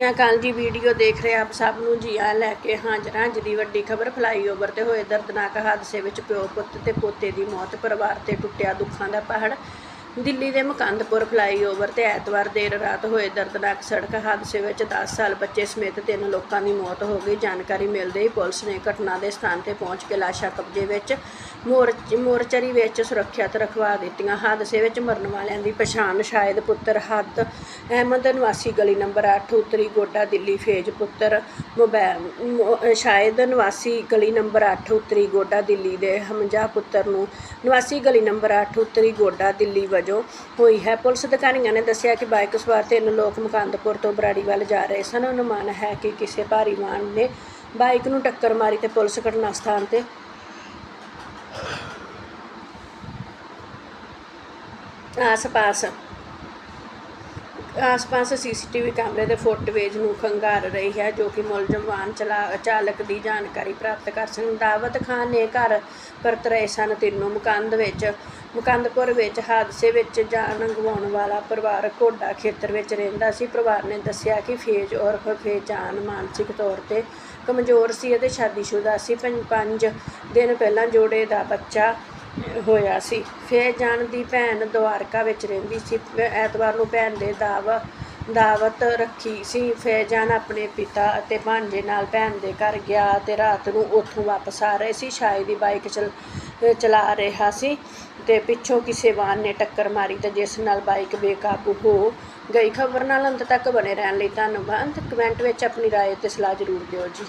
ਅਕਾਲ ਜੀ ਵੀਡੀਓ ਦੇਖ ਰਹੇ, ਆਪ ਸਭ ਨੂੰ ਜੀ ਆ ਲੈ ਕੇ ਹਾਜ਼ਰ ਹਾਂ ਅੱਜ ਦੀ ਵੱਡੀ ਖਬਰ ਫਲਾਈਓਵਰ ਤੇ ਹੋਏ ਦਰਦਨਾਕ ਹਾਦਸੇ ਵਿੱਚ ਪਿਓ ਪੁੱਤ ਤੇ ਪੋਤੇ ਦੀ ਮੌਤ, ਪਰਿਵਾਰ ਤੇ ਟੁੱਟਿਆ ਦੁੱਖਾਂ ਦਾ ਪਹਾੜ। ਦਿੱਲੀ ਦੇ ਮੁਕੰਦਪੁਰ ਫਲਾਈਓਵਰ ਤੇ ਐਤਵਾਰ ਦੇਰ ਰਾਤ ਹੋਏ ਦਰਦਨਾਕ ਸੜਕ ਹਾਦਸੇ ਵਿੱਚ 10 ਸਾਲ ਬੱਚੇ ਸਮੇਤ ਤਿੰਨ ਲੋਕਾਂ ਦੀ ਮੌਤ ਹੋ ਗਈ। ਜਾਣਕਾਰੀ ਮਿਲਦੇ ਹੀ ਪੁਲਿਸ ਨੇ ਘਟਨਾ ਦੇ ਸਥਾਨ ਤੇ ਪਹੁੰਚ ਕੇ ਲਾਸ਼ਾਂ ਕਬਜ਼ੇ ਵਿੱਚ ਮੋਰਚ ਮੋਰਚਰੀ ਵਿੱਚ ਸੁਰੱਖਿਅਤ ਰਖਵਾ ਦਿੱਤੀਆਂ। ਹਾਦਸੇ ਵਿੱਚ ਮਰਨ ਵਾਲਿਆਂ ਦੀ ਪਛਾਣ ਸ਼ਾਇਦ ਪੁੱਤਰ ਹੱਦ ਅਹਿਮਦ ਨਿਵਾਸੀ ਗਲੀ ਨੰਬਰ 8 ਉੱਤਰੀ ਗੋਡਾ, ਦਿੱਲੀ ਫੇਜ ਪੁੱਤਰ ਸ਼ਾਇਦ ਨਿਵਾਸੀ ਗਲੀ ਨੰਬਰ 8 ਉੱਤਰੀ ਗੋਡਾ, ਦਿੱਲੀ ਦੇ ਹਮਜਾ ਪੁੱਤਰ ਨੂੰ ਨਿਵਾਸੀ ਗਲੀ ਨੰਬਰ 8 ਉੱਤਰੀ ਗੋਡਾ, ਦਿੱਲੀ ਵਜੋਂ ਹੋਈ ਹੈ। ਪੁਲਿਸ ਅਧਿਕਾਰੀਆਂ ਨੇ ਦੱਸਿਆ ਕਿ ਬਾਈਕ ਸਵਾਰ ਤਿੰਨ ਲੋਕ ਮੁਕੰਦਪੁਰ ਤੋਂ ਬਰਾੜੀ ਵੱਲ ਜਾ ਰਹੇ ਸਨ। ਅਨੁਮਾਨ ਹੈ ਕਿ ਕਿਸੇ ਭਾਰੀ ਵਾਹਨ ਨੇ ਬਾਈਕ ਨੂੰ ਟੱਕਰ ਮਾਰੀ ਤੇ ਪੁਲਿਸ ਘਟਨਾ ਸਥਾਨ ਤੇ ਆਸ-ਪਾਸ। ਆਸ-ਪਾਸ ਸੀਸੀਟੀਵੀ ਕੈਮਰੇ ਦੇ ਫੁਟੇਜ ਨੂੰ ਖੰਗਾਰ ਰਹੀ ਹੈ, ਜੋ ਕਿ ਮੁਲਜ਼ਮ ਵਾਹਨ ਚਲਾ, ਚਾਲਕ ਦੀ ਜਾਣਕਾਰੀ ਪ੍ਰਾਪਤ ਕਰ ਸਕਣ। ਦਾਵਤ ਖਾਨ ਨੇ ਘਰ ਪਰਤ ਰਹੇ ਸਨ ਤਿੰਨੋਂ ਮੁਕੰਦ ਵਿੱਚ। ਮੁਕੰਦਪੁਰ ਵਿੱਚ ਹਾਦਸੇ ਵਿੱਚ ਜਾਨ ਗਵਾਉਣ ਵਾਲਾ ਪਰਿਵਾਰ ਕੋਡਾ ਖੇਤਰ ਵਿੱਚ ਰਹਿੰਦਾ ਸੀ। ਪਰਿਵਾਰ ਨੇ ਦੱਸਿਆ ਕਿ ਫੇਜ ਉਰਫ ਫੇਜਾਨ ਮਾਨਸਿਕ ਤੌਰ ਤੇ ਕਮਜ਼ੋਰ ਸੀ ਅਤੇ ਸ਼ਾਦੀशुदा ਸੀ। ਪੰਜ ਪੰਜ ਦਿਨ ਪਹਿਲਾਂ ਜੋੜੇ ਦਾ ਬੱਚਾ ਹੋਇਆ ਸੀ ਫੇਰ ਜਾਣ ਦੀ ਭੈਣ ਦੁਆਰਕਾ ਵਿੱਚ ਰਹਿੰਦੀ ਸੀ ਐਤਵਾਰ ਨੂੰ ਭੈਣ ਦੇ ਦਾਵ ਦਾਵਤ ਰੱਖੀ ਸੀ ਫੈਜ਼ਾਨ ਆਪਣੇ ਪਿਤਾ ਅਤੇ ਭਾਂਜੇ ਨਾਲ ਭੈਣ ਦੇ ਘਰ ਗਿਆ ਤੇ ਰਾਤ ਨੂੰ ਉੱਥੋਂ ਵਾਪਸ ਆ ਰਹੇ ਸੀ ਸ਼ਾਇਦ ਹੀ ਬਾਈਕ ਚਲ ਚਲਾ ਰਿਹਾ ਸੀ ਤੇ ਪਿੱਛੋਂ ਕਿਸੇ ਵਾਹਨ ਨੇ ਟੱਕਰ ਮਾਰੀ ਤੇ ਜਿਸ ਨਾਲ ਬਾਈਕ ਬੇਕਾਬੂ ਹੋ ਗਈ ਖਬਰ ਨਾਲ ਅੰਤ ਤੱਕ ਬਣੇ ਰਹਿਣ ਲਈ ਧੰਨਵਾਦ ਕਮੈਂਟ ਵਿੱਚ ਆਪਣੀ رائے ਤੇ ਸਲਾਹ ਜ਼ਰੂਰ ਦਿਓ ਜੀ